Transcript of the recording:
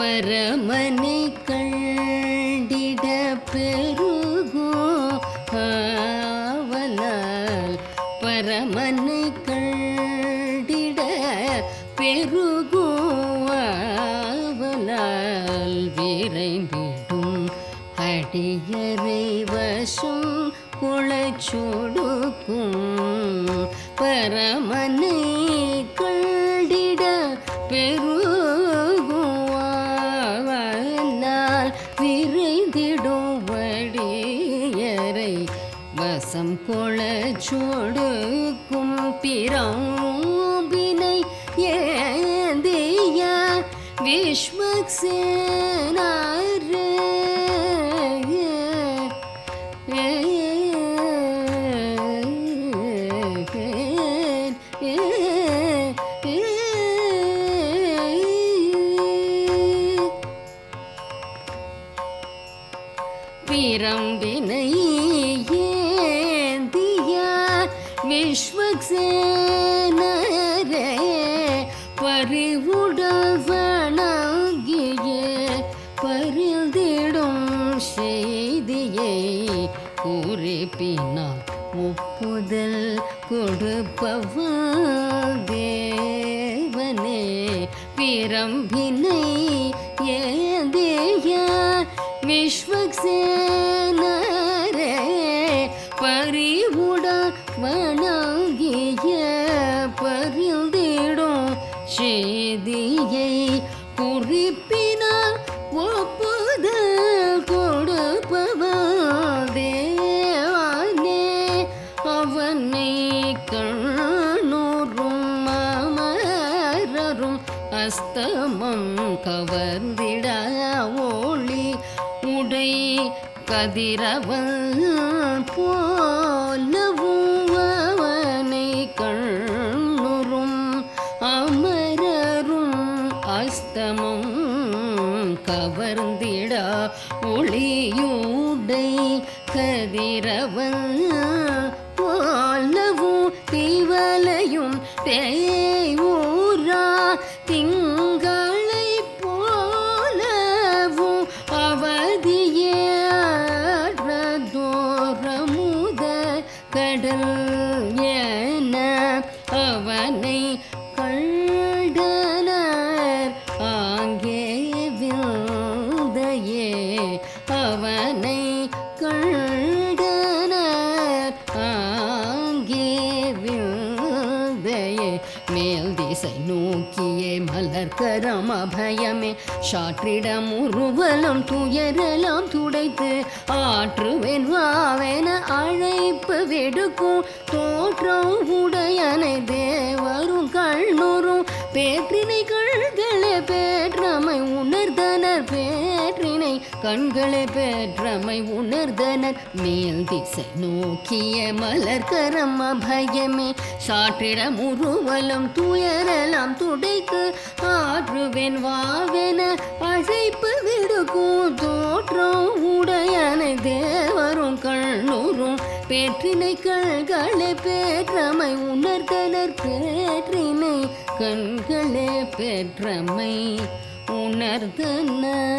பரமனை கண்டிட பெருகும் ஆவலால் பரமனை கண்டிட பெருகும் ஆவலால் விரைந்திடும் அடியரை வசும் குளச்சொடுக்கும் பரமனை வசம் கொளச்சோடுக்கும் பிறம்பினை ஏந்திய விஸ்வக்சேனாரே பிரம்பினை விஸ்வக்சேனரே பறிவுடல் வணங்கிய பரிந்திடும் செய்தியை குறிப்பினால் ஒப்புதல் கொடுப்பவ தேவனே. பிரம்பி கண்ணூரும் மாமரரும் அஸ்தமம் கவர்ந்திட ஒளி உடை கதிரவன் போலவும் அவனை கண்ணுறும் அமரரும் அஸ்தமம் கவர்ந்திட ஒளியூடை கதிரவன் திசை நோக்கியே மலர்கரம் அபயமே. சாற்றிடம் உருவலும் துயரெல்லாம் துடைத்து ஆற்றுவேன் வாவென அழைப்பு வெடுக்கும். தோற்றம் உடையனை தேவரும் கண்ணுறும். பேற்றினை கண்களை பெற்றமை உணர்ந்தனர். மேல் திசை நோக்கிய மலர்கரம் அபயமே. சாற்றிடம் உருவலும் துயரலாம் துடைக்கு. ஆற்றுவேன் வாவென அழைப்பு விடுக்கும் தோற்றம் உடையனை தேவரும் கண்ணூரும். பேற்றினை கண்களை பேற்றமை உணர்ந்தனர். பேற்றினை கண்களே பெற்றமை உணர்ந்தனர்.